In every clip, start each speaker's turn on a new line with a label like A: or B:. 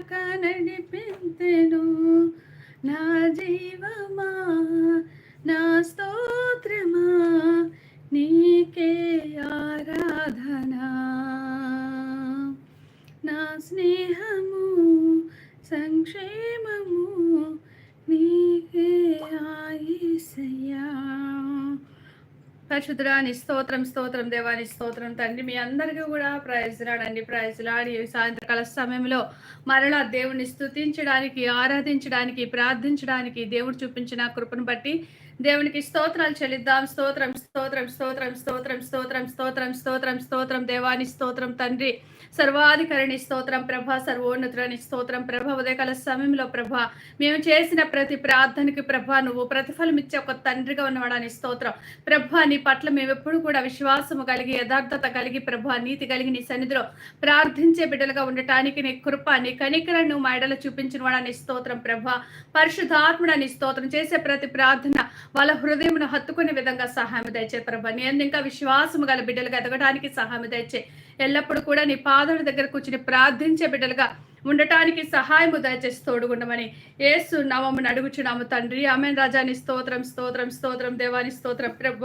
A: దాకా నడిపింతెను నా జీవమా పరిశుద్ధుడా నీ స్తోత్రం స్తోత్రం దేవాని స్తోత్రం. తండ్రి మీ అందరికీ కూడా ప్రయత్నాడండి ప్రయత్నాడి సాయంత్రకాల సమయంలో మరలా దేవుని స్తుతించడానికి ఆరాధించడానికి ప్రార్థించడానికి దేవుడు చూపించిన కృపను బట్టి దేవునికి స్తోత్రాలు చెల్లిద్దాం. స్తోత్రం స్తోత్రం స్తోత్రం స్తోత్రం స్తోత్రం స్తోత్రం స్తోత్రం స్తోత్రం దేవాని స్తోత్రం తండ్రి. సర్వాధికారిని స్తోత్రం ప్రభ సర్వోన్నతులని స్తోత్రం ప్రభ ఉదయకాల సమయంలో ప్రభ. మేము చేసిన ప్రతి ప్రార్థనకి ప్రభ నువ్వు ప్రతిఫలం ఇచ్చే ఒక తండ్రిగా ఉన్నవాడని స్తోత్రం. ప్రభ నీ పట్ల మేము ఎప్పుడు కూడా విశ్వాసము కలిగి యథార్థత కలిగి ప్రభ నీతి కలిగి నీ సన్నిధిలో ప్రార్థించే బిడ్డలుగా ఉండటానికి నీ కృప నీ నువ్వు మా ఎడల చూపించిన వాడని స్తోత్రం ప్రభ. పరిశుధాత్ముడని స్తోత్రం చేసే ప్రతి ప్రార్థన వాళ్ళ హృదయమును హత్తుకునే విధంగా సహాయం దయచే ప్రభా. నేను ఇంకా విశ్వాసము గల బిడ్డలుగా ఎదగడానికి సహాయం దయచే. ఎల్లప్పుడూ కూడా నీ పాదాల దగ్గర కూర్చుని ప్రార్థించే బిడ్డలుగా ఉండటానికి సహాయము దయచేసి తోడుగుండమని ఏసు నవమును అడుగుచున్నాము తండ్రి. ఆమెన్. రాజాని స్తోత్రం స్తోత్రం స్తోత్రం దేవాని స్తోత్రం ప్రభ.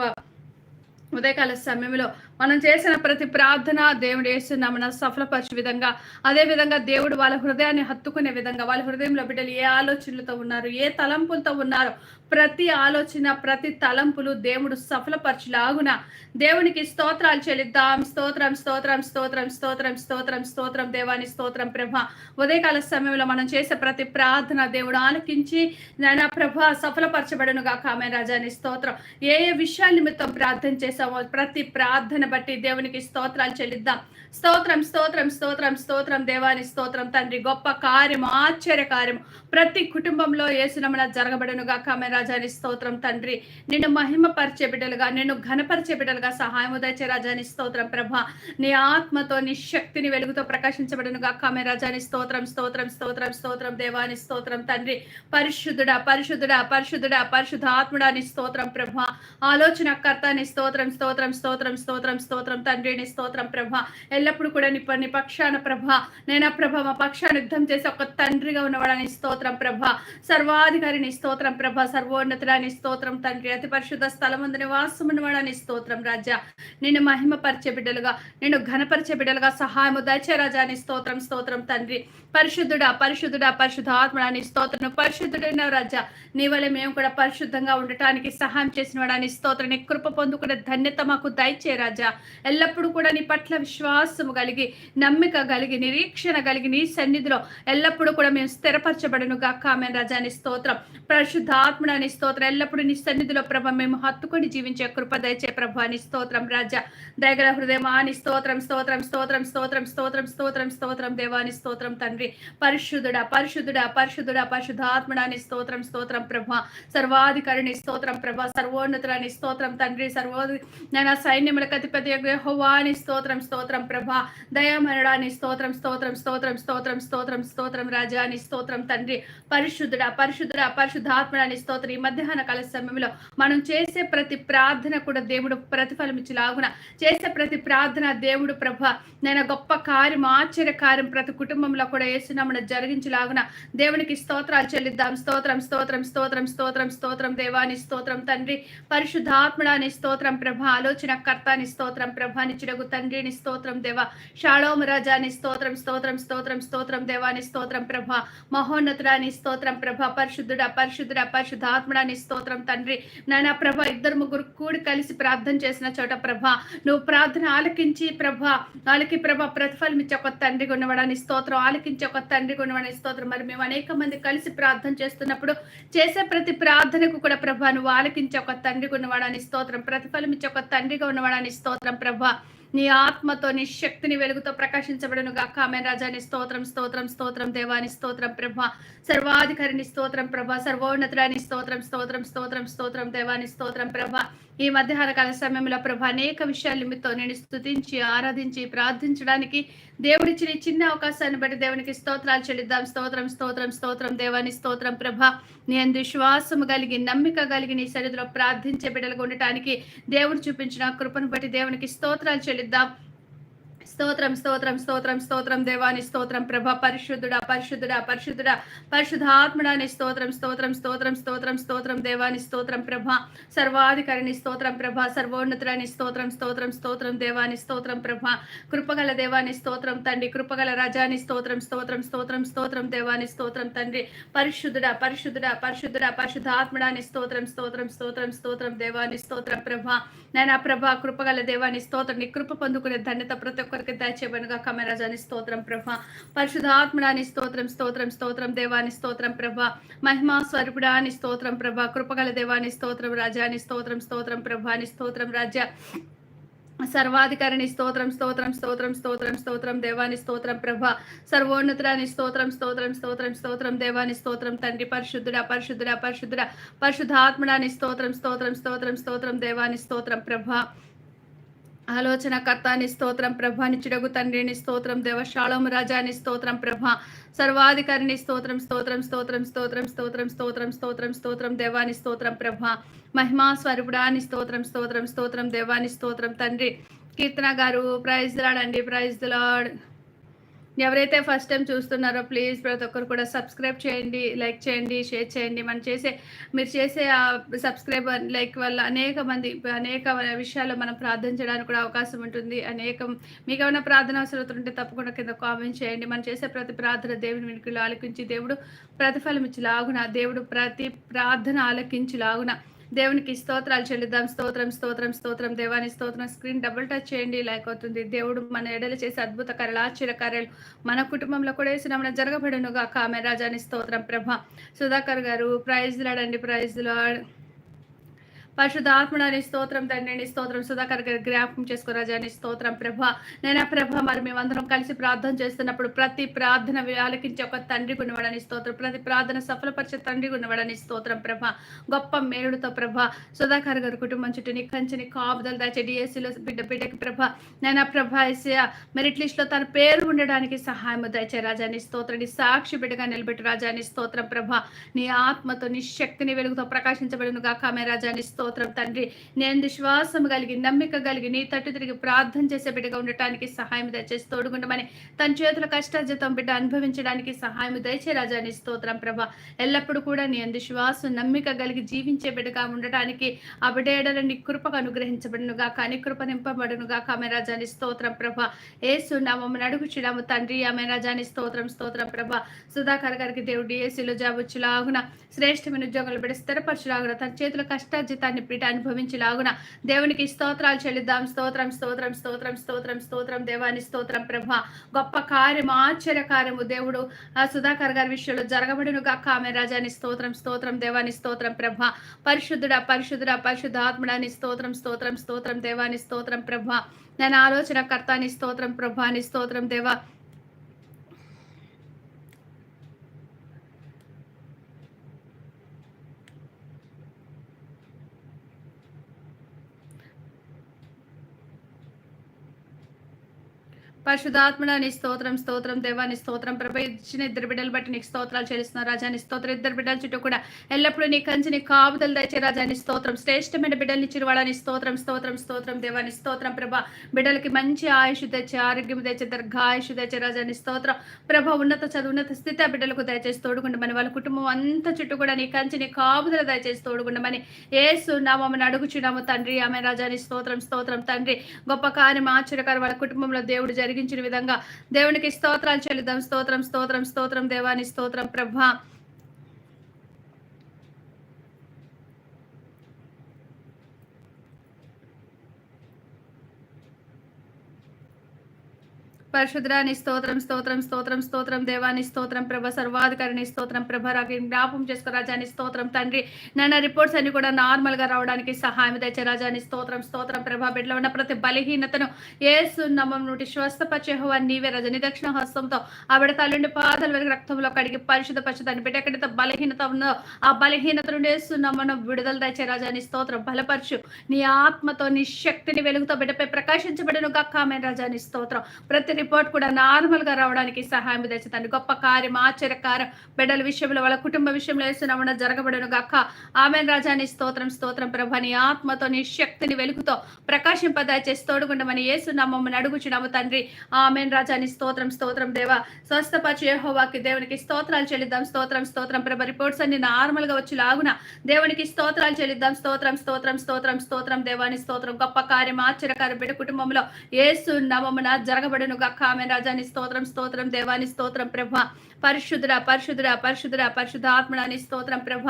A: ఉదయకాల సమయంలో మనం చేసిన ప్రతి ప్రార్థన దేవుడు వేస్తున్నామన్న సఫలపరచు విధంగా అదే విధంగా దేవుడు వాళ్ళ హృదయాన్ని హత్తుకునే విధంగా వాళ్ళ హృదయంలో బిడ్డలు ఏ ఆలోచనలతో ఉన్నారు ఏ తలంపులతో ఉన్నారో ప్రతి ఆలోచన ప్రతి తలంపులు దేవుడు సఫలపరచులాగున దేవునికి స్తోత్రాలు చెల్లిద్దాం. స్తోత్రం స్తోత్రం స్తోత్రం స్తోత్రం స్తోత్రం స్తోత్రం దేవాని స్తోత్రం ప్రభ. ఉదయకాల సమయంలో మనం చేసే ప్రతి ప్రార్థన దేవుడు ఆలకించి నాయన ప్రభ సఫలపరచబడను గాక. ఆమె రాజాని స్తోత్రం. ఏ ఏ విషయాల నిమిత్తం ప్రార్థన చేసామో ప్రతి ప్రార్థన బట్టి దేవునికి స్తోత్రాలు చెల్లిద్దాం. స్తోత్రం స్తోత్రం స్తోత్రం స్తోత్రం దేవాని స్తోత్రం తండ్రి. గొప్ప కార్యం ఆశ్చర్య కార్యం. ప్రతి కుటుంబంలో ఏసునమన జరగబడనుగా గాక. స్తోత్రం తండ్రి. నిన్ను మహిమపరిచే బిడ్డలుగా నిన్ను ఘనపరిచే బిడ్డలుగా సహాయం ఉదయచే రాజాని స్తోత్రం ప్రభ. నీ ఆత్మతో నీ శక్తిని వెలుగుతో ప్రకాశించబడనుగా గాక. స్తోత్రం స్తోత్రం స్తోత్రం స్తోత్రం దేవాని స్తోత్రం తండ్రి. పరిశుద్ధుడా పరిశుద్ధుడా పరిశుద్ధుడా పరిశుద్ధ ఆత్ముడా నీ స్తోత్రం ప్రభ. ఆలోచన కర్త నీ స్తోత్రం స్తోత్రం స్తోత్రం స్తోత్రం స్తోత్రం తండ్రి నీ స్తోత్రం ప్రభ. ఎల్లప్పుడూ కూడా నీ నీ పక్షాన ప్రభ నేను ప్రభ మా పక్షాన్ని యుద్ధం చేసి ఒక తండ్రిగా ఉన్నవాడని స్తోత్రం ప్రభ. సర్వాధికారిని స్తోత్రం ప్రభ సర్వోన్నతుడాని స్తోత్రం తండ్రి. అతి పరిశుద్ధ స్థలం ఉంది నివాసం ఉన్నవాడని స్తోత్రం రాజా. నిన్ను మహిమపరిచే బిడ్డలుగా నిన్ను ఘనపరిచే బిడ్డలుగా సహాయము దయచే రాజాని స్తోత్రం స్తోత్రం తండ్రి. పరిశుద్ధుడా పరిశుద్ధుడా పరిశుద్ధ ఆత్మడాని స్తోత్రం. పరిశుద్ధుడైన రాజా. నీ వల్ల మేము కూడా పరిశుద్ధంగా ఉండటానికి సహాయం చేసిన వాడా స్తోత్రం కృప పొందుకునే ధన్యత మాకు దయచే రాజా. ఎల్లప్పుడూ కూడా నీ పట్ల విశ్వాసము కలిగి నమ్మిక కలిగి నిరీక్షణ కలిగి నీ సన్నిధిలో ఎల్లప్పుడూ కూడా మేము స్థిరపరచబడను గాక. ఆమె రజాని స్తోత్రం. పరిశుద్ధ స్తోత్రం. ఎల్లప్పుడూ నీ సన్నిధిలో ప్రభ మేము హత్తుకొని జీవించే కృప దయచే ప్రభు అని స్తోత్రం. రాజా దయగల హృదయమా అని స్తోత్రం స్తోత్రం స్తోత్రం స్తోత్రం స్తోత్రం స్తోత్రం స్తోత్రం. దేవాని స్తోత్రం తండ్రి. పరిశుద్ధుడా పరిశుద్ధుడా పరిశుద్ధుడా పరిశుద్ధాత్మడాని స్తోత్రం స్తోత్రం ప్రభ. సర్వాధికారిని స్తోత్రం ప్రభ. సర్వోన్నతులని స్తోత్రం తండ్రి. సర్వోది నేను సైన్యములకు అధిపతి యెహోవా స్తోత్రం స్తోత్రం ప్రభ దయామరణాన్ని స్తోత్రం స్తోత్రం స్తోత్రం స్తోత్రం స్తోత్రం స్తోత్రం రాజాని స్తోత్రం తండ్రి. పరిశుద్ధుడా పరిశుద్ధుడా పరిశుద్ధాత్మడాన్ని స్తోత్రం. ఈ మధ్యాహ్న కాల సమయంలో మనం చేసే ప్రతి ప్రార్థన కూడా దేవుడు ప్రతిఫలం ఇచ్చేలాగున చేసే ప్రతి ప్రార్థన దేవుడు ప్రభ నేను గొప్ప కార్యం ఆశ్చర్య కార్యం ప్రతి కుటుంబంలో కూడా వేస్తున్నామని జరిగించలాగున. దేవునికి స్తోత్రాలు చెల్లిద్దాం. స్తోత్రం స్తోత్రం స్తోత్రం స్తోత్రం స్తోత్రం దేవాని స్తోత్రం తండ్రి. పరిశుద్ధాత్మడాని స్తోత్రం ప్రభ ఆలోచన కర్తాని స్తోత్రం ప్రభానిచ్చుడగు తండ్రిని స్తోత్రం దేవా. షాళోమ రాజాని స్తోత్రం స్తోత్రం స్తోత్రం స్తోత్రం దేవాని స్తోత్రం ప్రభ. మహోన్నతుడాని స్తోత్రం ప్రభ. పరిశుద్ధుడ పరిశుద్ధుడ పరిశుద్ధాత్మడాని స్తోత్రం తండ్రి. నాయన ప్రభ ఇద్దరు ముగ్గురు కూడి కలిసి ప్రార్థన చేసిన చోట ప్రభ నువ్వు ప్రార్థన ఆలకించి ప్రభ వాళ్ళకి ప్రభ ప్రతిఫలం ఇచ్చే ఒక తండ్రి ఉన్నవాడని స్తోత్రం ఆలకించే ఒక తండ్రి ఉన్నవాడని స్తోత్రం. మరి మేము అనేక మంది కలిసి ప్రార్థన చేస్తున్నప్పుడు చేసే ప్రతి ప్రార్థనకు కూడా ప్రభ నువ్వు ఆలకించే ఒక తండ్రి ఉన్నవాడని స్తోత్రం ప్రతిఫలం ఇచ్చే ఒక తండ్రిగా ఉన్నవాడని స్తోత్రం ప్రభ. నీ ఆత్మతో నీ శక్తిని వెలుగుతో ప్రకాశించబడను గాక. ఆమె రాజాని స్తోత్రం స్తోత్రం స్తోత్రం దేవాని స్తోత్రం ప్రభ. సర్వాధికారిని స్తోత్రం ప్రభ. సర్వోన్నతురాని స్తోత్రం స్తోత్రం స్తోత్రం స్తోత్రం దేవాని స్తోత్రం ప్రభ. ఈ మధ్యాహ్న కాల సమయంలో ప్రభ అనేక విషయాల నిమిత్తం నేను స్తుతించి ఆరాధించి ప్రార్థించడానికి దేవుడిచ్చిన చిన్న అవకాశాన్ని బట్టి దేవునికి స్తోత్రాలు చెల్లిద్దాం. స్తోత్రం స్తోత్రం స్తోత్రం దేవాని స్తోత్రం ప్రభ. నీ అందు కలిగి నమ్మిక కలిగి నీ సన్నిధిలో ప్రార్థించే బిడ్డలుగా ఉండటానికి దేవుడు చూపించిన కృపను బట్టి దేవునికి స్తోత్రాలు చెల్లిద్దాం. స్తోత్రం స్తోత్రం స్తోత్రం స్తోత్రం దేవాని స్తోత్రం ప్రభ పరిశుద్ధుడా పరిశుద్ధుడా పరిశుద్ధుడా పరిశుద్ధాత్ముడాని స్తోత్రం స్తోత్రం స్తోత్రం స్తోత్రం స్తోత్రం దేవాని స్తోత్రం ప్రభ సర్వాధికారిని స్తోత్రం ప్రభ సర్వోన్నతుడాని స్తోత్రం స్తోత్రం స్తోత్రం దేవాని స్తోత్రం ప్రభ కృపగల దేవాని స్తోత్రం తండ్రి కృపగల రజాని స్తోత్రం స్తోత్రం స్తోత్రం స్తోత్రం దేవాని స్తోత్రం తండ్రి పరిశుద్ధుడా పరిశుద్ధుడా పరిశుద్ధుడా పరిశుద్ధాత్ముడాని స్తోత్రం స్తోత్రం స్తోత్రం స్తోత్రం దేవాని స్తోత్రం ప్రభ నైనా ప్రభ కృపగల దేవాని స్తోత్రం కృప పొందుకునే ధన్యత ప్రతి కొరకు దయచేయబనుగా కమరాజాని స్తోత్రం ప్రభ పరిశుధాత్మడాని స్తోత్రం స్తోత్రం స్తోత్రం దేవాని స్తోత్రం ప్రభ మహిమా స్వరూపుడాని స్తోత్రం ప్రభ కృపగల దేవాని స్తోత్రం రాజాని స్తోత్రం స్తోత్రం ప్రభాని స్తోత్రం రాజ్య సర్వాధికారిని స్తోత్రం స్తోత్రం స్తోత్రం స్తోత్రం స్తోత్రం దేవాని స్తోత్రం ప్రభ సర్వోన్నతురాని స్తోత్రం స్తోత్రం స్తోత్రం స్తోత్రం దేవాని స్తోత్రం తండ్రి పరిశుద్ధుడ పరిశుద్ధుడ పరిశుద్ధుడ పరిశుద్ధాత్మడాని స్తోత్రం స్తోత్రం స్తోత్రం స్తోత్రం దేవాని స్తోత్రం ప్రభ ఆలోచన కర్తాని స్తోత్రం ప్రభ నిచ్చుడగు తండ్రిని స్తోత్రం దేవశాళము రాజాని స్తోత్రం ప్రభ సర్వాధికారిని స్తోత్రం స్తోత్రం స్తోత్రం స్తోత్రం స్తోత్రం స్తోత్రం స్తోత్రం స్తోత్రం దేవాని స్తోత్రం ప్రభ మహిమా స్వరూపుడాని స్తోత్రం స్తోత్రం స్తోత్రం దేవాని స్తోత్రం తండ్రి. కీర్తన గారు ప్రైజ్ లాడండి ప్రైజ్ లాడ్ ఎవరైతే ఫస్ట్ టైం చూస్తున్నారో ప్లీజ్ ప్రతి ఒక్కరు కూడా సబ్స్క్రైబ్ చేయండి లైక్ చేయండి షేర్ చేయండి. మనం చేసే మీరు చేసే ఆ సబ్స్క్రైబ్ లైక్ వల్ల అనేక మంది అనేక విషయాల్లో మనం ప్రార్థించడానికి కూడా అవకాశం ఉంటుంది. అనేకం మీకు ఏమైనా ప్రార్థన అవసరం ఉంటే తప్పకుండా కింద కామెంట్ చేయండి. మనం చేసే ప్రతి ప్రార్థన దేవుని వెనుకలు ఆలకించి దేవుడు ప్రతిఫలం ఇచ్చి లాగున దేవుడు ప్రతి ప్రార్థన ఆలకించి లాగున దేవునికి స్తోత్రాలు చెల్లిద్దాం స్తోత్రం స్తోత్రం స్తోత్రం. దేవాని స్తోత్రం స్క్రీన్ డబుల్ టచ్ చేయండి లైక్ అవుతుంది. దేవుడు మన ఎడలు చేసే అద్భుత కార్యాలు ఆశ్చర్య కార్యాలు మన కుటుంబంలో కూడా వేసిన జరగబడునుగా కామె రాజాని స్తోత్రం ప్రభ. సుధాకర్ గారు ప్రైజ్ ఆడండి ప్రైజ్ ఆడ పరిశుద్ధాత్మడాని స్తోత్రం తండ్రిని స్తోత్రం సుధాకర్ గారి జ్ఞాపకం చేసుకో రాజాని స్తోత్రం ప్రభ. నేను ప్రభ మరి మేమందరం కలిసి ప్రార్థన చేస్తున్నప్పుడు ప్రతి ప్రార్థన ఆలకించే ఒక తండ్రి గుణవాడని స్తోత్రం ప్రతి ప్రార్థన సఫలపరిచే తండ్రి గుణవాడని స్తోత్రం ప్రభ. గొప్ప మేలుడుతో ప్రభ సుధాకర్ గారి కుటుంబం చుట్టూ నీ కంచెని కాపుదలు దాచే డిఎస్సిలో బిడ్డ బిడ్డకి ప్రభ. నేను ప్రభ మెరిట్ లిస్ట్లో తన పేరు ఉండడానికి సహాయం దయచే రాజాని స్తోత్రం సాక్షి బిడ్డగా నిలబెట్టు రాజాని స్తోత్రం ప్రభ. నీ ఆత్మతో నీ శక్తిని వెలుగుతో ప్రకాశించబడిన గాక ఆమె రాజాని స్తోత్రం స్తోత్రం తండ్రి. నేను విశ్వాసం కలిగి నమ్మిక కలిగి నీ తట్టు తిరిగి ప్రార్థన చేసే బిడ్డగా ఉండటానికి సహాయం దయచేసి తోడుగుండమని తన చేతుల కష్టార్జితం బిడ్డ అనుభవించడానికి సహాయం దయచే రాజాని స్తోత్రం ప్రభ. ఎల్లప్పుడూ కూడా నీ విశ్వాసం నమ్మిక కలిగి జీవించే బిడ్డగా ఉండటానికి ఆ బిడ్డ ఏడల నీ కృపకు అనుగ్రహించబడునుగా కానీ కృప నింపబడునుగా ఆమె రాజాని స్తోత్రం ప్రభ. ఏసు నామమ్మని అడుగుచున్నాము తండ్రి. ఆమె రాజాని స్తోత్రం స్తోత్రం ప్రభ. సుధాకర్ గారికి దేవుడు డిఎస్సీలో జాబొచ్చులాగున శ్రేష్టమైన ఉద్యోగాలు బిడ్డ స్థిరపరచులాగున తన చేతుల కష్టార్జితాన్ని అనుభవించి పీట అనుభవించేలాగున దేవునికి స్తోత్రాలు చెల్లిద్దాం. స్తోత్రం స్తోత్రం స్తోత్రం స్తోత్రం స్తోత్రం. దేవాని స్తోత్రం ప్రభ. గొప్ప కార్యము ఆశ్చర్యకార్యము దేవుడు. సుధాకర్ గారి విషయంలో జరగబడిను గాక. ఆమె రాజాని స్తోత్రం స్తోత్రం. దేవాని స్తోత్రం ప్రభ. పరిశుద్ధుడ పరిశుద్ధుడ పరిశుద్ధాత్మడాని స్తోత్రం స్తోత్రం స్తోత్రం. దేవాని స్తోత్రం ప్రభ. నేను ఆలోచన కర్తాని స్తోత్రం ప్రభాని స్తోత్రం దేవా. పరిశుధాత్మని స్తోత్రం స్తోత్రం దేవాని స్తోత్రం ప్రభ ఇచ్చిన ఇద్దరు బిడ్డలు బట్టి నీకు స్తోత్రాలు చెల్లిస్తున్నారు రాజాని స్తోత్రం ఇద్దరు బిడ్డల చుట్టూ కూడా ఎల్లప్పుడూ నీ కంచి నీ కాపుదలు దయచే రాజాని స్తోత్రం. శ్రేష్టమైన బిడ్డల్ని చిరువాడని స్తోత్రం స్తోత్రం స్తోత్రం దేవాని స్తోత్రం ప్రభ. బిడ్డలకి మంచి ఆయుష్ తెచ్చే ఆరోగ్యం తెచ్చే దీర్ఘాయుష్ తెచ్చే రాజాని స్తోత్రం ప్రభ. ఉన్నత చదువు ఉన్నత స్థితి ఆ బిడ్డలకు దయచేసి తోడుకుండమని వాళ్ళ కుటుంబం అంతా చుట్టూ కూడా నీ కంచి నీ కాపుదల దయచేసి తోడుకుండమని ఏసు నామని అడుగుచున్నాము తండ్రి. ఆమె రాజాని స్తోత్రం స్తోత్రం తండ్రి. గొప్ప కార్యం ఆశ్చర్యకారు వాళ్ళ కుటుంబంలో దేవుడు జరిగి జరిగించిన విధంగా దేవునికి స్తోత్రాలు చెల్లిద్దాం. స్తోత్రం స్తోత్రం స్తోత్రం దేవాని స్తోత్రం ప్రభా. పరిశుద్రాని స్తోత్రం స్తోత్రం స్తోత్రం స్తోత్రం దేవాని స్తోత్రం ప్రభ సర్వాధికారిని స్తోత్రం ప్రభ జ్ఞాపం చేసుకో రాజాని స్తోత్రం తండ్రి. నన్న రిపోర్ట్స్ అన్ని కూడా నార్మల్గా రావడానికి సహాయం తెచ్చే రాజాని స్తోత్రం స్తోత్రం ప్రభ బిడ్డలో ఉన్న ప్రతి బలహీనతను ఏసు నమ్మం నుండి స్వస్థపచేహోవా నీవే రజని దక్షిణ హస్తంతో ఆవిడ తల్లిండి పాదల వరకు రక్తంలో కడిగి పరిశుద్ధ పరిశుద్ధాన్ని బిడ్డ ఎక్కడైతే బలహీనత ఉందో ఆ బలహీనత నుండి ఏసు నమ్మను విడుదల తెచ్చే రాజాని స్తోత్రం బలపరచు. నీ ఆత్మతో నీ శక్తిని వెలుగుతో బిడ్డపై ప్రకాశించబడిన గక్కామే రాజాని స్తోత్రం. ప్రతి రిపోర్ట్ కూడా నార్మల్గా రావడానికి సహాయం తెచ్చి తండ్రి గొప్ప కార్యం ఆశ్చర్యకారం బిడ్డల విషయంలో వాళ్ళ కుటుంబ విషయంలో వేస్తున్న జరగబడను గాక. ఆమె రాజాని స్తోత్రం స్తోత్రం ప్రభా నీ ఆత్మతో నీ శక్తిని వెలుగుతో ప్రకాశింపదాచే తోడుగుండమని ఏసునామమ్మని అడుగుచున్నాము తండ్రి. ఆమెన్ రాజాని స్తోత్రం స్తోత్రం దేవ. స్వస్థపరిచి యెహోవాకి దేవునికి స్తోత్రాలు చెల్లిద్దాం. స్తోత్రం స్తోత్రం ప్రభ రిపోర్ట్స్ అన్ని నార్మల్గా వచ్చి లాగున దేవునికి స్తోత్రాలు చెల్లిద్దాం. స్తోత్రం స్తోత్రం స్తోత్రం స్తోత్రం దేవాని స్తోత్రం. గొప్ప కార్యం ఆశ్చర్యకారం బిడ్డ కుటుంబంలో ఏసు నవమున జరగబడును గక్క ఆమె రాజాని స్తోత్రం స్తోత్రం దేవాని స్తోత్రం ప్రభ. పరిశుద్ధుడ పరిశుద్ధుడ పరిశుద్ధుడ పరిశుద్ధ ఆత్మడాని స్తోత్రం ప్రభ.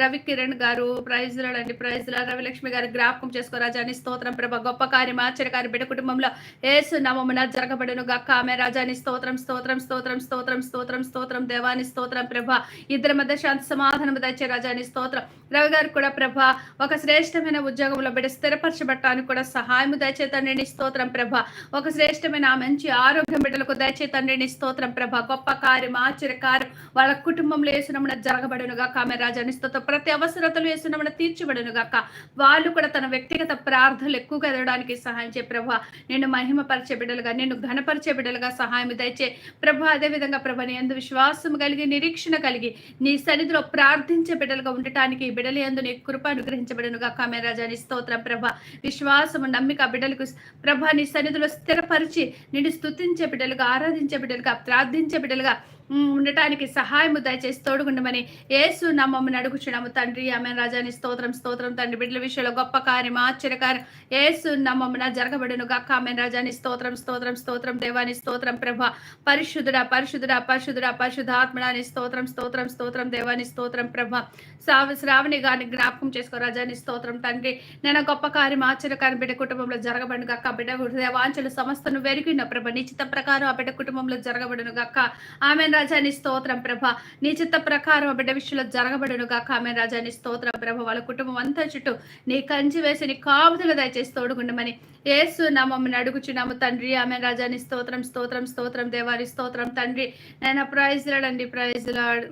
A: రవి కిరణ్ గారు ప్రైజ్ అండి ప్రైజ్ రవిలక్ష్మి గారు జ్ఞాపకం చేసుకో రాజాని స్తోత్రం ప్రభ. గొప్ప కార్యం ఆశ్చర్యకారి బిడ్డ కుటుంబంలో ఏసు నమమున జరగబడును గక్క ఆమె రాజాని స్తోత్రం స్తోత్రం స్తోత్రం స్తోత్రం స్తోత్రం స్తోత్రం. దేవాని స్తోత్రం ప్రభ. ఇద్దరి మధ్య శాంతి సమాధానం దచ్చే రాజాని స్తోత్రం. రవి గారు కూడా ప్రభ ఒక శ్రేష్టమైన ఉద్యోగంలో బిడ్డ స్థిరపరచబట్టానికి కూడా సహాయం దయచేతండి స్తోత్రం ప్రభ. ఒక శ్రేష్టమైన మంచి ఆరోగ్యం బిడ్డలకు దయచేతండి స్తోత్రం ప్రభ. గొప్ప కార్యం ఆశ్చర్యకారం. వాళ్ళ కుటుంబంలో వేసునమున జాగబడనుగా ఆమె రాజాని ప్రతి అవసరతలు వేసునమున తీర్చబడును గాక వాళ్ళు కూడా తన వ్యక్తిగత ప్రార్థనలు ఎక్కువగా ఎదగడానికి సహాయం చే ప్రభ. నేను మహిమపరిచే బిడ్డలుగా నేను ఘనపరిచే బిడ్డలుగా సహాయం దయచే ప్రభా అదే విధంగా నీ ఎందు విశ్వాసం కలిగి నిరీక్షణ కలిగి నీ సన్నిధిలో ప్రార్థించే బిడ్డలుగా ఉండటానికి బిడ్డల ఎందు నీ కృప అనుగ్రహించబడును కామె రాజాని స్తోత్రం ప్రభ. విశ్వాసము నమ్మిక బిడ్డలకు ప్రభ నీ సన్నిధిలో స్థిరపరిచి నిన్ను స్తుతించే బిడ్డలుగా ఆరాధించే బిడ్డలుగా ప్రార్థించే బిడ్డలుగా ఉండటానికి సహాయము దయచేసి తోడుగుండమని ఏసు నమ్మమ్మని అడుగుచున్నాము. తండ్రి ఆమె రాజాని స్తోత్రం స్తోత్రం తండ్రి. బిడ్డల విషయంలో గొప్ప కార్యం ఆశ్చర్యకార్యం. ఏసు నమ్మమ్మన జరగబడును గక్క ఆమె రాజాని స్తోత్రం స్తోత్రం స్తోత్రం. దేవాని స్తోత్రం ప్రభ. పరిశుద్ధుడా పరిశుద్ధుడా పరిశుద్ధుడా పరిశుద్ధాత్మడాని స్తోత్రం స్తోత్రం స్తోత్రం. దేవాని స్తోత్రం ప్రభ. శ్రావ శ్రావణి గారిని జ్ఞాపకం చేసుకో. రాజాని స్తోత్రం తండ్రి. నేను గొప్ప కార్యం ఆశ్చర్యకార్యం బిడ్డ కుటుంబంలో జరగబడును గక్క బిడ్డ హృదయ వాంఛలు సమస్తను వెరిగిన ప్రభ. నిశ్చిత ప్రకారం ఆ బిడ్డ కుటుంబంలో జరగబడును గక్క ఆమె రాజాని స్తోత్రం ప్రభ. నీ చిత్త ప్రకారం బిడ్డ విషయంలో జరగబడును గాక ఆమె రాజాని స్తోత్రం ప్రభ. వాళ్ళ కుటుంబం అంతా చుట్టూ నీ కంచి వేసి నీ కాపుదలు దయచేసి తోడుగుండమని ఏసు నామమ్మని అడుగుచున్నాము తండ్రి. ఆమె రాజాని స్తోత్రం స్తోత్రం స్తోత్రం దేవారి స్తోత్రం తండ్రి. నేను ప్రైజ్ లాడండి ప్రైజ్ లాడ్.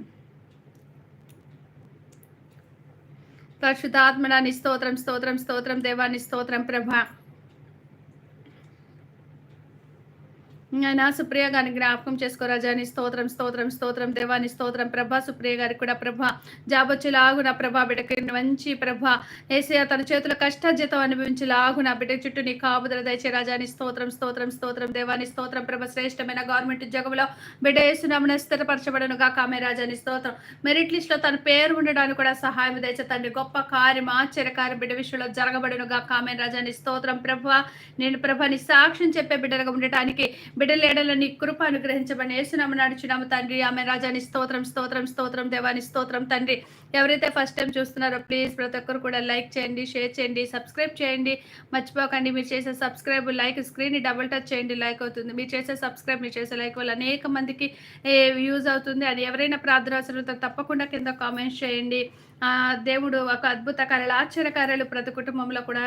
A: పరిశుద్ధాత్మనాని స్తోత్రం స్తోత్రం స్తోత్రం దేవాని స్తోత్రం ప్రభ. ఆయన సుప్రియ గారిని జ్ఞాపకం చేసుకో రజాని స్తోత్రం స్తోత్రం స్తోత్రం దేవాని స్తోత్రం. ప్రభా సుప్రియ గారికి కూడా ప్రభ జాబ్ వచ్చేలాగున ప్రభ బిడ్డకి మంచి ప్రభ ఏసయ తన చేతుల కష్టజీతం అనుభవించి లాగున బిడ్డ చుట్టూ నీ కాపుదల దయచే రాజాని స్తోత్రం స్తోత్రం స్తోత్రం దేవాని స్తోత్రం ప్రభ శ్రేష్టమైన గవర్నమెంట్ ఉద్యోగంలో బిడ్డ వేసునామని స్థిరపరచబడను గా కామే రాజాని స్తోత్రం. మెరిట్ లిస్ట్లో తన పేరు ఉండడానికి కూడా సహాయం దయచే తండ్రి గొప్ప కార్యం ఆశ్చర్యకార్యం బిడ్డ విషయంలో జరగబడును గా కామే రాజాని స్తోత్రం ప్రభ. నేను ప్రభాని సాక్ష్యం చెప్పే బిడ్డలుగా ఉండటానికి బిడ్డల నీ కృప అనుగ్రహించమని వేసునాము నడుచున్నాము తండ్రి. ఆమె రాజాని స్తోత్రం స్తోత్రం స్తోత్రం దేవాని స్తోత్రం తండ్రి. ఎవరైతే ఫస్ట్ టైం చూస్తున్నారో ప్లీజ్ ప్రతి ఒక్కరు కూడా లైక్ చేయండి షేర్ చేయండి సబ్స్క్రైబ్ చేయండి. మర్చిపోకండి మీరు చేసే subscribe like screen double touch చేయండి లైక్ అవుతుంది. మీరు చేసే సబ్స్క్రైబ్ మీరు చేసే లైక్ వల్ల అనేక మందికి యూజ్ అవుతుంది. అది ఎవరైనా ప్రార్థన తప్పకుండా కింద కామెంట్స్ చేయండి. ఆ, దేవుడు ఒక అద్భుత కార్యాలు ఆశ్చర్యకార్యాలు ప్రతి కుటుంబంలో కూడా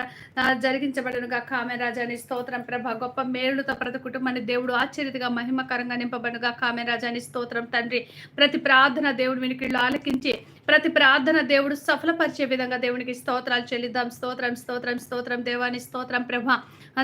A: జరిగించబడను గాక. ఆమె రాజాని స్తోత్రం ప్రభ. గొప్ప మేలుతో ప్రతి కుటుంబాన్ని దేవుడు ఆశ్చర్యతగా మహిమకరంగా నింపబడును గాక. ఆమె రాజాని స్తోత్రం తండ్రి. ప్రతి ప్రార్థన దేవుడు వినికిళ్ళు ఆలకించి ప్రతి ప్రార్థన దేవుడు సఫలపరిచే విధంగా దేవునికి స్తోత్రాలు చెల్లిద్దాం. స్తోత్రం స్తోత్రం స్తోత్రం. దేవాని స్తోత్రం ప్రభ.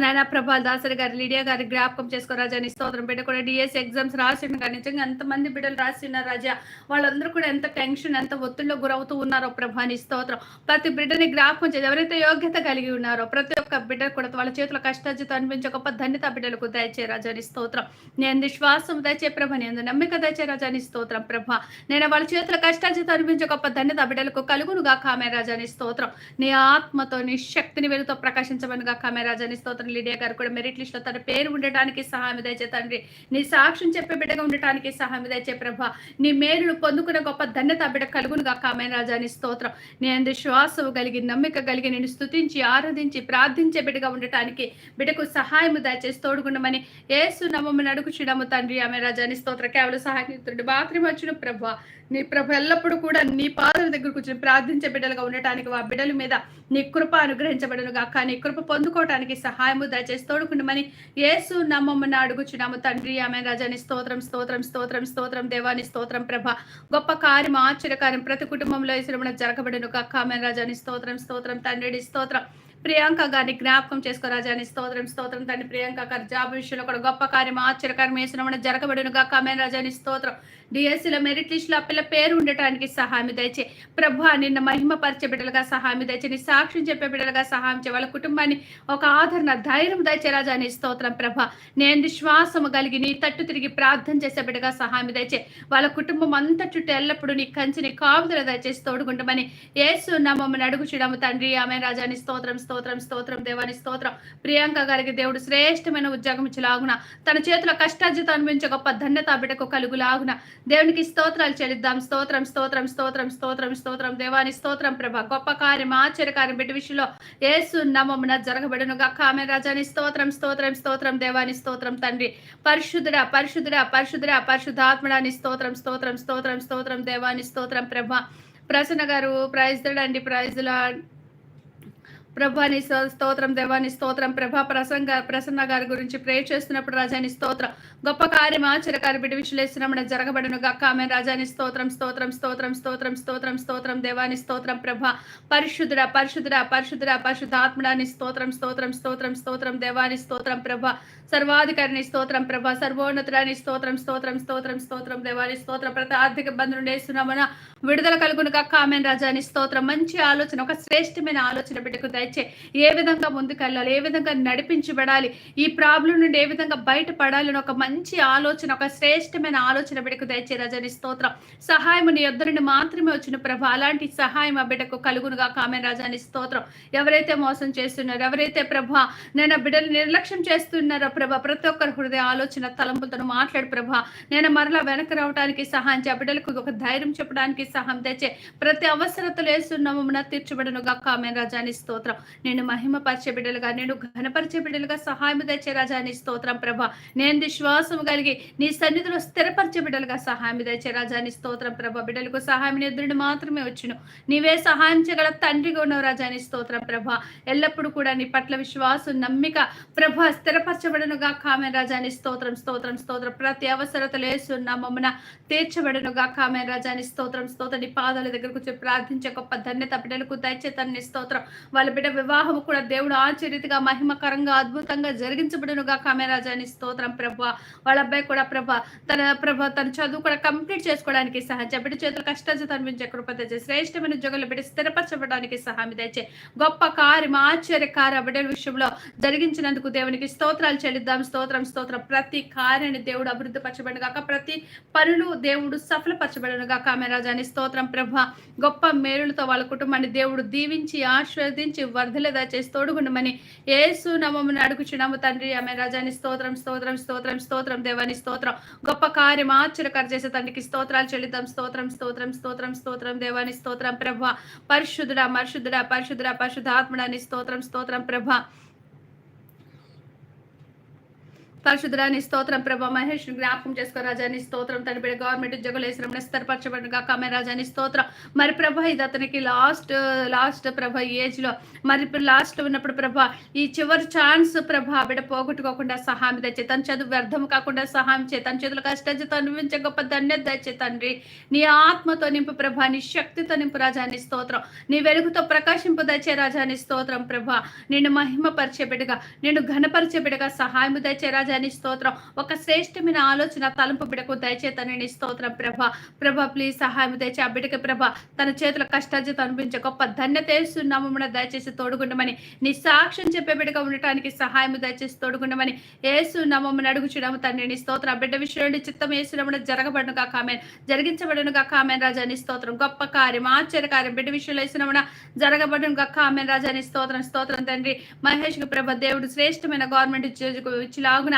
A: నాయన ప్రభా దాసరి గారు లిడియా గారి జ్ఞాపకం చేసుకో రాజాని స్తోత్రం బిడ్డ కూడా డిఎస్ ఎగ్జామ్స్ రాసిండు కానీ నిజంగా ఎంతమంది బిడ్డలు రాస్తున్నారు రాజా. వాళ్ళందరూ కూడా ఎంత టెన్షన్ ఎంత ఒత్తిడిలో గురవుతూ ఉన్నారో ప్రభాని స్తోత్రం. ప్రతి బిడ్డని జ్ఞాపకం చేసి ఎవరైతే యోగ్యత కలిగి ఉన్నారో ప్రతి ఒక్క బిడ్డ కూడా వాళ్ళ చేతుల కష్టార్జితం అనిపించే గొప్ప ధన్యత బిడ్డలకు దయచే రాజా అని స్తోత్రం. నేను విశ్వాసం దయచే ప్రభ నేను నమ్మిక దయచే రాజా అని స్తోత్రం ప్రభ. నేను వాళ్ళ చేతుల కష్టార్జితం అనిపించే గొప్ప ధన్యత బిడ్డలకు కలుగునుగా కామే రాజాని స్తోత్రం. నీ ఆత్మతో నీ శక్తిని వెలుతో ప్రకాశించమనుగా కామే రాజాని స్తోత్రం. లిడియా గారు కూడా మెరిట్ లిస్ట్లో తన పేరు ఉండటానికి సహాయం దయచే తండ్రి. నీ సాక్ష్యం చెప్పే బిడ్డగా ఉండటానికి సహాయం దయచే ప్రభ. నీ మేలును పొందుకున్న గొప్ప ధన్యత బిడ్డ కలుగునుగా ఆమె రాజాని స్తోత్రం. నీ అందు శ్వాసము కలిగి నమ్మిక కలిగి నేను స్తుతించి ఆరాధించి ప్రార్థించే బిడ్డగా ఉండటానికి బిడ్డకు సహాయం దయచేసి తోడుగుండమని ఏసు నమ్మని అడుగుచుడము తండ్రి. ఆమె రాజాని స్తోత్ర. కేవలం సహాయకుడు బాత్రూమ్ వచ్చిన ప్రభ. నీ ప్రభు ఎల్లప్పుడూ కూడా నీ పాదల దగ్గర కూర్చొని ప్రార్థించే బిడ్డలుగా ఉండటానికి ఆ బిడ్డల మీద నీ కృప అనుగ్రహించబడను గాక. నీ కృప పొందుకోవటానికి సహాయము దయచేసి తోడుకుండమని యేసు నమ్మమ్మని అడుగుచున్నాము తండ్రి. ఆమె రాజాని స్తోత్రం స్తోత్రం స్తోత్రం స్తోత్రం. దేవాని స్తోత్రం ప్రభ. గొప్ప కార్యం ఆశ్చర్యకార్యం ప్రతి కుటుంబంలో ఇసురమణ జరగబడును గాక. ఆమె రాజాని స్తోత్రం స్తోత్రం తండ్రి స్తోత్రం. ప్రియాంక గారిని జ్ఞాపకం చేసుకో రాజాని స్తోత్రం స్తోత్రం తండ్రి. ప్రియాంక గారి జాబ్ విషయంలో కూడా గొప్ప కార్యం ఆశ్చర్యకార్యం వేసిన జరగబడినగా కామెన్ రాజాని స్తోత్రం. డిఎస్సీల మెరిట్ లిస్టులో ఆ పిల్ల పేరు ఉండటానికి సహాయం దయచే ప్రభు నిన్న మహిమపరిచే బిడ్డలుగా సహాయం దయచే నీ సాక్ష్యం చెప్పే బిడ్డలుగా సహాయం చే వాళ్ళ కుటుంబాన్ని ఒక ఆదరణ ధైర్యం దయచే రాజా నీ స్తోత్రం ప్రభ. నేను విశ్వాసము కలిగి నీ తట్టు తిరిగి ప్రార్థన చేసే బిడ్డగా సహాయం దయచే వాళ్ళ కుటుంబం అంతా చుట్టూ ఎల్లప్పుడూ నీ కంచిని కాపుదల దయచేసి తోడుకుంటామని ఏసు నామమ్మని అడుగుచుడము తండ్రి. ఆమె రాజాని స్తోత్రం స్తోత్రం స్తోత్రం దేవాని స్తోత్రం. ప్రియాంక గారికి దేవుడు శ్రేష్టమైన ఉద్యోగం ఇచ్చలాగున తన చేతిలో కష్టార్జిత అనుభవించే గొప్ప ధన్యత బిడ్డకు కలుగులాగున దేవునికి స్తోత్రాలు చెల్లిద్దాం. స్తోత్రం స్తోత్రం స్తోత్రం స్తోత్రం స్తోత్రం. దేవాని స్తోత్రం ప్రభ. గొప్ప కార్యం ఆశ్చర్యకార్యం బిడ్డ విషయంలో ఏసు నమమున జరగబడును గక్క ఆమె రాజాని స్తోత్రం స్తోత్రం స్తోత్రం. దేవాని స్తోత్రం తండ్రి. పరిశుద్ధుడ పరిశుద్ధుడ పరిశుద్ధుడ పరిశుద్ధాత్మడాని స్తోత్రం స్తోత్రం స్తోత్రం స్తోత్రం. దేవాని స్తోత్రం ప్రభ. ప్రసన్న గారు ప్రైజ్లండి. ప్రైజ్ల ప్రభాని స్తోత్రం దేవాని స్తోత్రం ప్రభా ప్రసంగ ప్రసన్న గారి గురించి ప్రే చేస్తున్నప్పుడు రాజాని స్తోత్రం. గొప్ప కార్యం ఆశ్చర్యకారి బిడ్డ విశ్లేషణ జరగబడను గక్క ఆమె రాజాని స్తోత్రం స్తోత్రం స్తోత్రం స్తోత్రం స్తోత్రం స్తోత్రం దేవాని స్తోత్రం ప్రభ. పరిశుద్ధుడ పరిశుద్ధుడ పరిశుద్ధుడ పరిశుద్ధాత్మడాని స్తోత్రం స్తోత్రం స్తోత్రం స్తోత్రం దేవాని స్తోత్రం ప్రభ. సర్వాధికారిని స్తోత్రం ప్రభ సర్వోన్నతురాని స్తోత్రం స్తోత్రం స్తోత్రం స్తోత్రం దేవాని స్తోత్రం ప్రతి ఆర్థిక ఇబ్బందులు వేస్తున్నామన విడుదల కలుగును గక్క ఆమె రాజాని స్తోత్రం. మంచి ఆలోచన ఒక శ్రేష్టమైన ఆలోచన బిడ్డకు దయచే ఏ విధంగా ముందుకెళ్ళాలి ఏ విధంగా నడిపించబడాలి ఈ ప్రాబ్లం నుండి ఏ విధంగా బయటపడాలి అని ఒక మంచి ఆలోచన ఒక శ్రేష్టమైన ఆలోచన బిడ్డకు దయచే రజని స్తోత్రం. సహాయం నీ నుండి మాత్రమే వచ్చిన ప్రభ అలాంటి సహాయం ఆ బిడ్డకు కలుగునుగా కామె రాజాని స్తోత్రం. ఎవరైతే మోసం చేస్తున్నారో ఎవరైతే ప్రభ నేను బిడ్డలు నిర్లక్ష్యం చేస్తున్నారో ప్రభ. ప్రతి ఒక్కరి హృదయ ఆలోచన తలంపులతో మాట్లాడు ప్రభ. నేను మరలా వెనక రావడానికి సహాయం చే బిడ్డలకు ఒక ధైర్యం చెప్పడానికి సహాయం తెచ్చే ప్రతి అవసరతలు వేస్తున్నామన్న తీర్చబడనుగా ఆమె రాజాని స్తోత్రం. నేను మహిమపరిచే బిడ్డలుగా నేను ఘనపరిచే బిడ్డలుగా సహాయం తెచ్చే రాజాని స్తోత్రం ప్రభ. నేను విశ్వాసం కలిగి నీ సన్నిధిలో స్థిరపరిచే బిడ్డలుగా సహాయం తెచ్చే రాజాని స్తోత్రం ప్రభ. బిడ్డలకు సహాయం ఎదురుని మాత్రమే వచ్చును. నీవే సహాయం చేయగల తండ్రిగా ఉన్నావు రాజాని స్తోత్రం ప్రభ. ఎల్లప్పుడూ కూడా నీ పట్ల విశ్వాసం నమ్మిక ప్రభ స్థిరపరచబడనుగా కామె రాజాని స్తోత్రం స్తోత్రం స్తోత్రం. ప్రతి అవసరతలు వేస్తున్నా మమ్మన తీర్చబడనుగా కామె రాజాని స్తోత్రం స్తోత్రం నీ పాదాల దగ్గరకు వచ్చి ప్రార్థించే గొప్ప ధన్యత బిడ్డలకు దయచేతన్ని స్తోత్రం. వాళ్ళ బిడ్డ వివాహం కూడా దేవుడు ఆచరితగా మహిమకరంగా అద్భుతంగా జరిగించబడునుగా కామెరాజాని స్తోత్రం ప్రభ. వాళ్ళ అబ్బాయి కూడా ప్రభ తన ప్రభ తన చదువు కూడా కంప్లీట్ చేసుకోవడానికి సహాయం బిడ్డ చేతులు కష్టాలు అనిపించే కృప శ్రేష్టమైన జగలు బిడ్డ స్థిరపరచబడడానికి సహాయం దయచే గొప్ప కార్యం ఆశ్చర్యకార బిడ్డల విషయంలో జరిగించినందుకు దేవునికి స్తోత్రాలు చెల్లిద్దాం స్తోత్రం స్తోత్రం. ప్రతి కార్యాన్ని దేవుడు అభివృద్ధి పరచబడిన కాక ప్రతి పనులు దేవుడు సఫలపరచబడిన కాక రాజాని స్తోత్రం ప్రభ. గొప్ప మేలులతో వాళ్ళ కుటుంబాన్ని దేవుడు దీవించి ఆశీర్వదించి వర్ధలేదా చేసి తోడుగుండమని ఏసు నమమును అడుగుచున్నాము తండ్రి. ఆమె రాజాని స్తోత్రం స్తోత్రం స్తోత్రం స్తోత్రం. దేవాని స్తోత్రం. గొప్ప కార్యం ఆశ్చర్యకర చేసే తండ్రికి స్తోత్రాలు చెల్లిద్దాం. స్తోత్రం స్తోత్రం స్తోత్రం స్తోత్రం. దేవాని స్తోత్రం ప్రభ. పరిశుద్ధుడ పరిశుద్ధుడా పరిశుద్ధుడ పరిశుద్ధాత్మడాని స్తోత్రం స్తోత్రం ప్రభ. పరిశుద్ధరాని స్తోత్రం ప్రభా మహేష్ జ్ఞాపకం చేసుకో రాజాని స్తోత్రం తన బిడ్డ గవర్నమెంట్ ఉద్యోగులు వేసిన స్థిరపరచబడిన కామె రాజాని స్తోత్రం. మరి ప్రభ ఇది అతనికి లాస్ట్ లాస్ట్ ప్రభ ఏజ్లో మరి లాస్ట్ ఉన్నప్పుడు ప్రభ ఈ చివరి ఛాన్స్ ప్రభ బిడ్డ పోగొట్టుకోకుండా సహాయం తెచ్చే తన చదువు వ్యర్థం కాకుండా సహాయం చే తన చేతులు కష్టాలతో అనుభవించే గొప్ప ధన్యత తెచ్చే తండ్రి. నీ ఆత్మతో నింపు ప్రభ నీ శక్తితో నింపు రాజాని స్తోత్రం. నీ వెలుగుతో ప్రకాశింపు దచ్చే రాజాని స్తోత్రం ప్రభ. మహిమ పరిచే బిడ్డగా నేను ఘనపరిచే బిడ్డగా సహాయం దచ్చే రాజా రాజాని స్తోత్రం. ఒక శ్రేష్టమైన ఆలోచన తలంపు బిడకు దయచేతనని స్తోత్రం ప్రభ. ప్రభ ప్లీజ్ సహాయం దయచే ఆ బిడక ప్రభ. తన చేతుల కష్టార్జిత అనిపించే గొప్ప ధన్యత వేస్తున్నామని దయచేసి తోడుగుండమని. నీ సాక్ష్యం చెప్పే బిడగా ఉండటానికి సహాయం దయచేసి తోడుగుండమని. ఏసునామని అడుగుచున్నాము తండ్రి. నీ స్తోత్రం బిడ్డ విషయంలో చిత్తం ఏసునమ్మను జరగబడును కాక ఆమె జరిగించబడును కాక రాజా. రాజాని స్తోత్రం గొప్ప కార్యం ఆశ్చర్య కార్యం బిడ్డ విషయంలో వేసినప్పుడు జరగబడును కాక రాజా. రాజాని స్తోత్రం స్తోత్రం తండ్రి. మహేష్ ప్రభ దేవుడు శ్రేష్టమైన గవర్నమెంట్ ఇచ్చిలాగున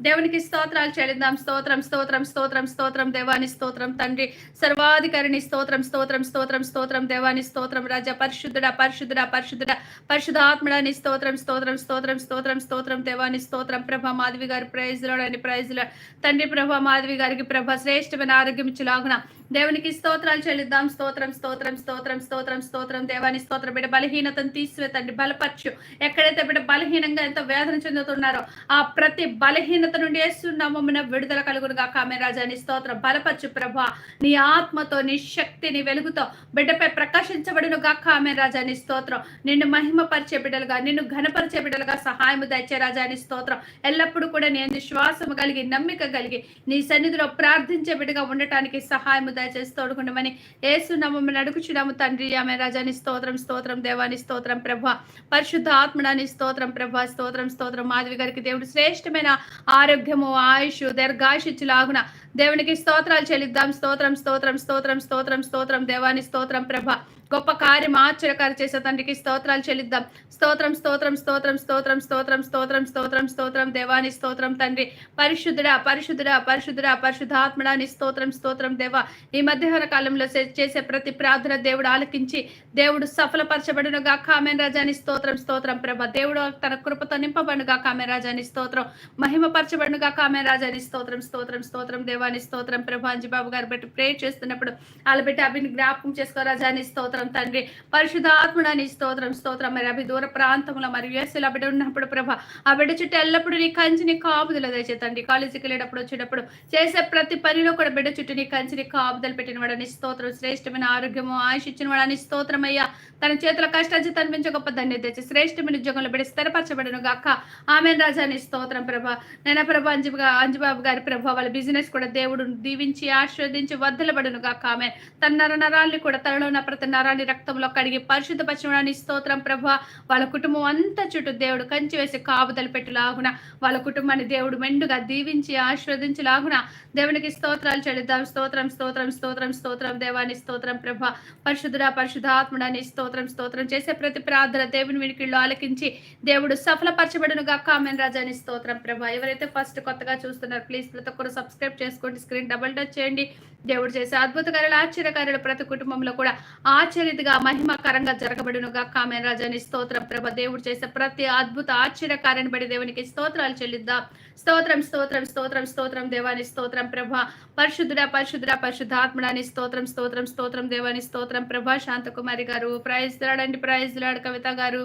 A: దేవునికి స్తోత్రాలు చెల్లిద్దాం స్తోత్రం స్తోత్రం స్తోత్రం స్తోత్రం దేవాని స్తోత్రం తండ్రి సర్వాధికారిని స్తోత్రం స్తోత్రం స్తోత్రం స్తోత్రం దేవాని స్తోత్రం రజ పరిశుద్ధుడ పరిశుద్ధుడ పరిశుద్ధుడ పరిశుధాత్మడాని స్తోత్రం స్తోత్రం స్తోత్రం స్తోత్రం స్తోత్రం దేవాని స్తోత్రం ప్రభ మాధవి గారి ప్రైజ్లో అని ప్రైజ్లో తండ్రి ప్రభ మాధవి గారికి ప్రభ శ్రేష్టమైన ఆరోగ్యం ఇచ్చిలాగున దేవునికి స్తోత్రాలు చెల్లిద్దాం స్తోత్రం స్తోత్రం స్తోత్రం స్తోత్రం స్తోత్రం దేవాని స్తోత్రం బిడ్డ బలహీనతను తీసివేతండి బలపరచు ఎక్కడైతే బిడ్డ బలహీనంగా ఎంత వేదన చెందుతున్నారో ఆ ప్రతి బలహీన బలహీనత నుండి వేస్తున్నామమ్మ విడుదల కలుగునుగా కామె రాజాని స్తోత్రం. బలపరచు ప్రభా. నీ ఆత్మతో నీ శక్తిని వెలుగుతో బిడ్డపై ప్రకాశించబడును గాక. ఆమె రాజాని స్తోత్రం. నిన్ను మహిమపరిచే బిడ్డలుగా నిన్ను ఘనపరిచే బిడ్డలుగా సహాయం దచ్చే రాజాని స్తోత్రం. ఎల్లప్పుడూ కూడా నేను విశ్వాసము కలిగి నమ్మిక కలిగి నీ సన్నిధిలో ప్రార్థించే బిడ్డగా ఉండటానికి సహాయం దయచేసి తోడుకుండమని ఏసునామని అడుగుచున్నాము తండ్రి. ఆమె రాజాని స్తోత్రం స్తోత్రం దేవాని స్తోత్రం ప్రభా. పరిశుద్ధ ఆత్మడాని స్తోత్రం ప్రభా స్తోత్రం స్తోత్రం. మాధవి గారికి దేవుడు శ్రేష్టమైన ఆరోగ్యము ఆయుష్ దీర్ఘాయుషిచ్చులాగున దేవునికి స్తోత్రాలు చెల్లిద్దాం. స్తోత్రం స్తోత్రం స్తోత్రం స్తోత్రం స్తోత్రం దేవాని స్తోత్రం ప్రభ. గొప్ప కార్యం ఆశ్చర్యకారి చేసే తండ్రికి స్తోత్రాలు చెల్లిద్దాం స్తోత్రం స్తోత్రం స్తోత్రం స్తోత్రం స్తోత్రం స్తోత్రం స్తోత్రం స్తోత్రం దేవాని స్తోత్రం తండ్రి పరిశుద్ధుడా పరిశుద్ధుడా పరిశుద్ధుడా పరిశుద్ధాత్మడా నీ స్తోత్రం స్తోత్రం దేవ ఈ మధ్యాహ్న కాలంలో చేసే ప్రతి ప్రార్థన దేవుడు ఆలకించి దేవుడు సఫలపరచబడునుగా కామెన్ రాజాని స్తోత్రం స్తోత్రం ప్రభ దేవుడు తన కృపతో నింపబడుగా కామెన్ రాజాని స్తోత్రం మహిమపరచబడునుగా కామెన్ రాజాని స్తోత్రం స్తోత్రం స్తోత్రం దేవాని స్తోత్రం ప్రభాంజీ బాబు గారు బట్టి ప్రే చేస్తున్నప్పుడు వాళ్ళ బిడ్డ అభిని జ్ఞాపకం చేసుకో రాజాని స్తోత్రం తండ్రి. పరిశుధాత్ముడాని స్తోత్రం స్తోత్రం. మరి అభి దూర ప్రాంతంలో మరి యుఎస్ఏలో బిడ్డ ఉన్నప్పుడు ప్రభ ఆ బిడ్డ చుట్టూ ఎల్లప్పుడు నీ కంచిని కాపుదలు కాపుదల తండ్రి. కాలేజీకి వెళ్ళేటప్పుడు వచ్చేటప్పుడు చేసే ప్రతి పనిలో కూడా బిడ్డ చుట్టూ నీ కంచిని కాపుదలు పెట్టిన వాడని స్తోత్రం. శ్రేష్టమైన ఆరోగ్యము ఆయుష్ ఇచ్చిన వాడని స్తోత్రం అయ్యా. తన చేతుల కష్టాచి తనిపించే గొప్ప ధన్యత తెచ్చి శ్రేష్టమైన ఉద్యోగంలో బిడ్డ స్థిరపరచబడును గాక. ఆమె రాజాని స్తోత్రం ప్రభ. నేను ప్రభ అంజుగా అంజుబాబు గారి ప్రభ వాళ్ళ బిజినెస్ కూడా దేవుడు దీవించి ఆశీర్వదించి వద్దలబడును గాక. ఆమె తన నర నరాల్ని కూడా తనలో ఉన్న ప్రతి నరాన్ని రక్తంలో కడిగి పరిశుద్ధపరచడానికి స్తోత్రం ప్రభు వాళ్ళ కుటుంబం అంతా చుట్టూ దేవుడు కంచి వేసి కాపుదలు పెట్టులాగున. వాళ్ళ కుటుంబాన్ని దేవుడు మెండుగా దీవించి ఆశీర్వదించులాగున. దేవునికి స్తోత్రాలు చెల్లిద్దాం. స్తోత్రం స్తోత్రం స్తోత్రం స్తోత్రం. దేవాన్ని స్తోత్రం ప్రభ పరిశుద్ధుడ పరిశుద్ధాత్ముడని స్తోత్రం స్తోత్రం చేసే ప్రతి ప్రార్థన దేవుని వినికిళ్ళు ఆలకించి దేవుడు సఫలపరచబడునుగా కామెన్ రాజాని స్తోత్రం ప్రభ ఎవరైతే ఫస్ట్ కొత్తగా చూస్తున్నారు ప్లీజ్ ప్రతి ఒక్కరు సబ్స్క్రైబ్ చేసుకోండి. స్క్రీన్ డబుల్ టచ్ చేయండి. దేవుడు చేసే అద్భుత కార్యాలు ఆశ్చర్యకార్యాలు ప్రతి కుటుంబంలో కూడా ఆశ్చర్యతగా మహిమకరంగా జరగబడునుగా కామెన్ రాజాని స్తోత్రం ప్రభ. దేవుడు చేసే ప్రతి అద్భుత ఆశ్చర్యకార్యాన్ని బడి దేవునికి స్తోత్రాలు చెల్లిద్దాం. స్తోత్రం స్తోత్రం స్తోత్రం స్తోత్రం దేవాని స్తోత్రం ప్రభ. పరిశుద్ధుడ పరిశుద్ధుడ పరిశుద్ధాత్మడాని స్తోత్రం స్తోత్రం స్తోత్రం దేవాని స్తోత్రం ప్రభ. శాంతకుమారి గారు praise లాడండి praise lord Kavitha garu.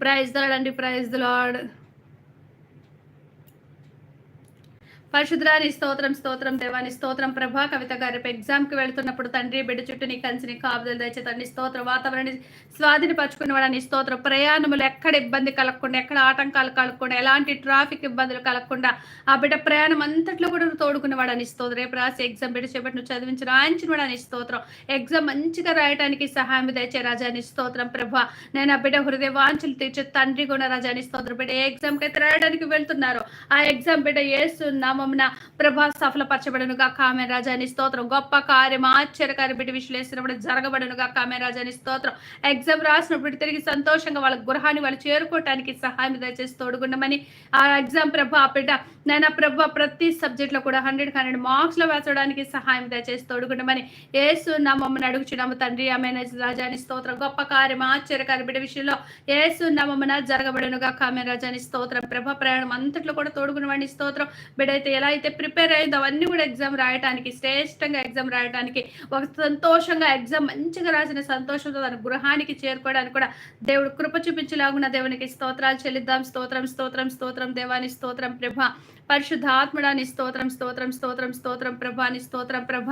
A: Praise లాడండి praise lord పరిశుద్రాని స్తోత్రం స్తోత్రం దేవాని స్తోత్రం. ప్రభా కవిత గారి ఎగ్జామ్కి వెళ్తున్నప్పుడు తండ్రి బిడ్డ చుట్టూ నీ కంచిని కాపుదలు దయచే తండ్రి స్తోత్రం వాతావరణాన్ని స్వాధీన పరచుకునేవాడని స్తోత్ర ప్రయాణములు ఎక్కడ ఇబ్బంది కలగకుండా ఎక్కడ ఆటంకాలు కలగకుండా ఎలాంటి ట్రాఫిక్ ఇబ్బందులు కలగకుండా ఆ బిడ్డ ప్రయాణం అంతట్లో కూడా నువ్వు తోడుకునేవాడని స్తోత్రం. రేపు రాసి ఎగ్జామ్ బిడ్డ చేపట్టి నువ్వు చదివించి రాయించిన వాడని స్తోత్రం. ఎగ్జామ్ మంచిగా రాయడానికి సహాయం దయచే రాజాని స్తోత్రం. ప్రభా నేను ఆ బిడ్డ హృదయ వాంఛలు తీర్చే తండ్రి కూడా రాజాని స్తోత్రం. బిడ్డ ఏ ఎగ్జామ్కి అయితే రాయడానికి వెళ్తున్నారో ఆ ఎగ్జామ్ బిడ్డ నామమున ప్రభా సఫలపరచబడనుగా కామె రాజాని స్తోత్రం. గొప్ప కార్యం ఆశ్చర్యకారి బిడ్డ విశ్లేషించినప్పుడు జరగబడనుగా కామె రాజాని స్తోత్రం. ఎగ్జామ్ రాసినప్పుడు తిరిగి సంతోషంగా వాళ్ళ గృహాన్ని వాళ్ళు చేరుకోవటానికి సహాయం దయచేసి తోడుగుండమని ఆ ఎగ్జామ్ ప్రభా ఆ బిడ్డ నేను ప్రభు ప్రతి సబ్జెక్ట్లో కూడా హండ్రెడ్ హండ్రెడ్ మార్క్స్లో వేసడానికి సహాయం దయచేసి తోడుకుంటామని ఏసు నా మమ్మల్ని అడుగుచున్నాము తండ్రి. ఆమె రాజాని స్తోత్రం. గొప్ప కార్యం ఆశ్చర్యకారి బిడ్డ విషయంలో ఏసు నామమ్మన జరగబడనుగా కామె రాజాని స్తోత్రం. ప్రభ ప్రయాణం అంతట్లో కూడా తోడుకునేవాడిని స్తోత్రం. బిడ్డ అయితే ఎలా అయితే ప్రిపేర్ అయిందో అవన్నీ కూడా ఎగ్జామ్ రాయడానికి శ్రేష్టంగా ఎగ్జామ్ రాయడానికి ఒక సంతోషంగా ఎగ్జామ్ మంచిగా రాసిన సంతోషంతో తన గృహానికి చేరుకోవడానికి కూడా దేవుడు కృప చూపించలాగున్న దేవునికి స్తోత్రాలు చెల్లిద్దాం. స్తోత్రం స్తోత్రం స్తోత్రం. దేవాని స్తోత్రం ప్రభ. పరిశుద్ధాత్మడాని స్తోత్రం స్తోత్రం స్తోత్రం స్తోత్రం ప్రభాని స్తోత్రం ప్రభ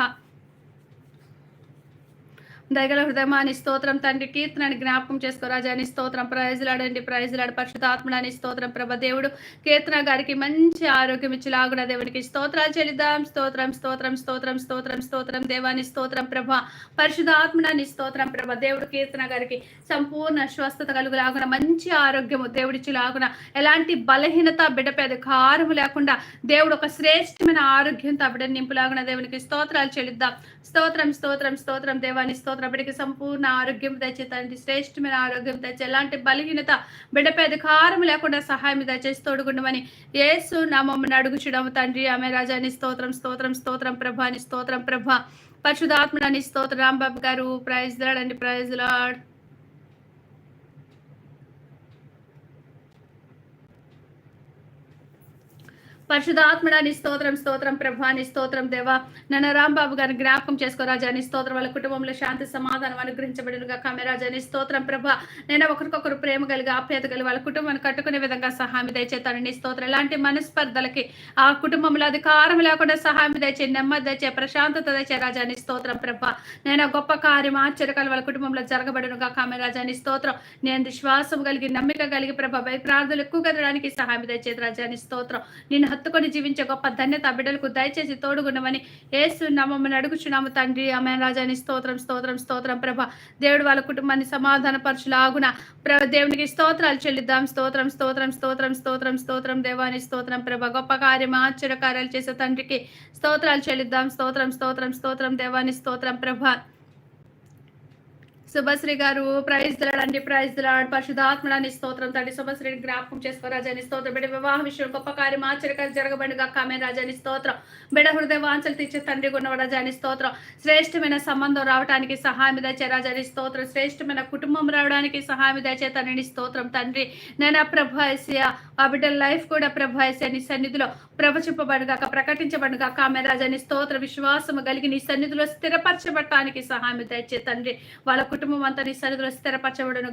A: దయగల హృదయమాని స్తోత్రం తండ్రి కీర్తనని జ్ఞాపకం చేసుకో రాజాని స్తోత్రం ప్రైజులాడండి ప్రైజులాడు పరిశుధాత్మడాని స్తోత్రం ప్రభ దేవుడు. కీర్తన గారికి మంచి ఆరోగ్యం ఇచ్చి లాగున దేవునికి స్తోత్రాలు చెల్లిద్దాం. స్తోత్రం స్తోత్రం స్తోత్రం స్తోత్రం స్తోత్రం దేవాని స్తోత్రం ప్రభ. పరిశుధాత్మడాని స్తోత్రం ప్రభ దేవుడు. కీర్తన గారికి సంపూర్ణ స్వస్థత కలుగులాగున మంచి ఆరోగ్యము దేవుడిచ్చి లాగున ఎలాంటి బలహీనత బిడ్డపై కారము లేకుండా దేవుడు ఒక శ్రేష్టమైన ఆరోగ్యంతో బిడ్డ నింపులాగున దేవునికి స్తోత్రాలు చెల్లిద్దాం. స్తోత్రం స్తోత్రం స్తోత్రం. దేవాన్ని స్తోత్రం. బిడ్డకి సంపూర్ణ ఆరోగ్యం తెచ్చే తండ్రి శ్రేష్టమైన ఆరోగ్యం తెచ్చి ఎలాంటి బలహీనత బిడ్డపై అధికారం లేకుండా సహాయం దయచేసి తోడుకుండమని ఏసు నామమ్మని అడుగుచుడము తండ్రి. ఆమె రాజాని స్తోత్రం స్తోత్రం స్తోత్రం ప్రభాని స్తోత్రం ప్రభ. పరిశుధాత్మని స్తోత్రం. రాంబాబు గారు ప్రైజ్ దాడండి ప్రైజ్ లాడ్ పరిశుధాత్మడాని స్తోత్రం స్తోత్రం ప్రభాని స్తోత్రం దేవా. నన్న రాంబాబు గారిని జ్ఞాపకం చేసుకో రాజాని స్తోత్రం వాళ్ళ కుటుంబంలో శాంతి సమాధానం అనుగ్రహించబడినగా కామెరాజాని స్తోత్రం ప్రభ నేను ఒకరికొకరు ప్రేమ కలిగి ఆప్యాయత కలిగి వాళ్ళ కుటుంబాన్ని కట్టుకునే విధంగా సహాయం దయచేతాను నీ స్తోత్రం ఇలాంటి మనస్పర్ధలకి ఆ కుటుంబంలో అధికారం లేకుండా సహాయం దయచే నెమ్మది దయచే ప్రశాంతత దయచే రాజాని స్తోత్రం ప్రభ నేను గొప్ప కార్యం ఆశ్చర్యకాలు వాళ్ళ కుటుంబంలో జరగబడినగా కామెరాజాని స్తోత్రం నేను విశ్వాసం కలిగి నమ్మిక కలిగి ప్రభ భయ ప్రార్థనలు ఎక్కువ కదడానికి సహాయం దయచేది రాజాని స్తోత్రం నేను హత్తుకొని జీవించే గొప్ప ధన్యత బిడ్డలకు దయచేసి తోడుగుండమని ఏసు నామమ్మని అడుగుచున్నాము తండ్రి. ఆమె రాజాని స్తోత్రం స్తోత్రం స్తోత్రం. ప్రభ దేవుడు వాళ్ళ కుటుంబాన్ని సమాధాన పరచులాగున ప్ర దేవునికి స్తోత్రాలు చెల్లిద్దాం. స్తోత్రం స్తోత్రం స్తోత్రం స్తోత్రం స్తోత్రం. దేవాని స్తోత్రం ప్రభ గొప్ప కార్యం ఆశ్చర్య కార్యాలు చేసే తండ్రికి స్తోత్రాలు చెల్లిద్దాం. స్తోత్రం స్తోత్రం స్తోత్రం. దేవాని స్తోత్రం ప్రభ. శుభశ్రీ గారు ప్రైజ్ దిలాడండి ప్రైజ్ దిలాడ్ పరిశుధాత్మడాన్ని స్తోత్రం తండ్రి శుభశ్రీని జ్ఞాపకం చేసుకో రాజాని స్తోత్రం. బిడ్డ వివాహ విషయం గొప్ప కార్యం ఆశ్చర్యకాలు జరగబడిగా కామే రాజాని స్తోత్రం. బిడ హృదయ వాంఛలు తీర్చే తండ్రి గున్న రాజాని స్తోత్రం. శ్రేష్టమైన సంబంధం రావడానికి సహాయం దయచే రాజాని స్తోత్రం. శ్రేష్టమైన కుటుంబం రావడానికి సహాయం దయచే తండ్రిని స్తోత్రం తండ్రి. నేను ప్రభాయస్య ఆ బిడ్డ లైఫ్ కూడా ప్రభాయస్య నీ సన్నిధిలో ప్రవచింపబడుగాక ప్రకటించబడుగా ఆమె రాజాని స్తోత్ర. విశ్వాసము కలిగి నీ సన్నిధిలో స్థిరపరచబడటానికి సహాయం దయచే తండ్రి. వాళ్ళ కుటుంబం అంతా నీ సన్నిధిలో స్థిరపరచబడును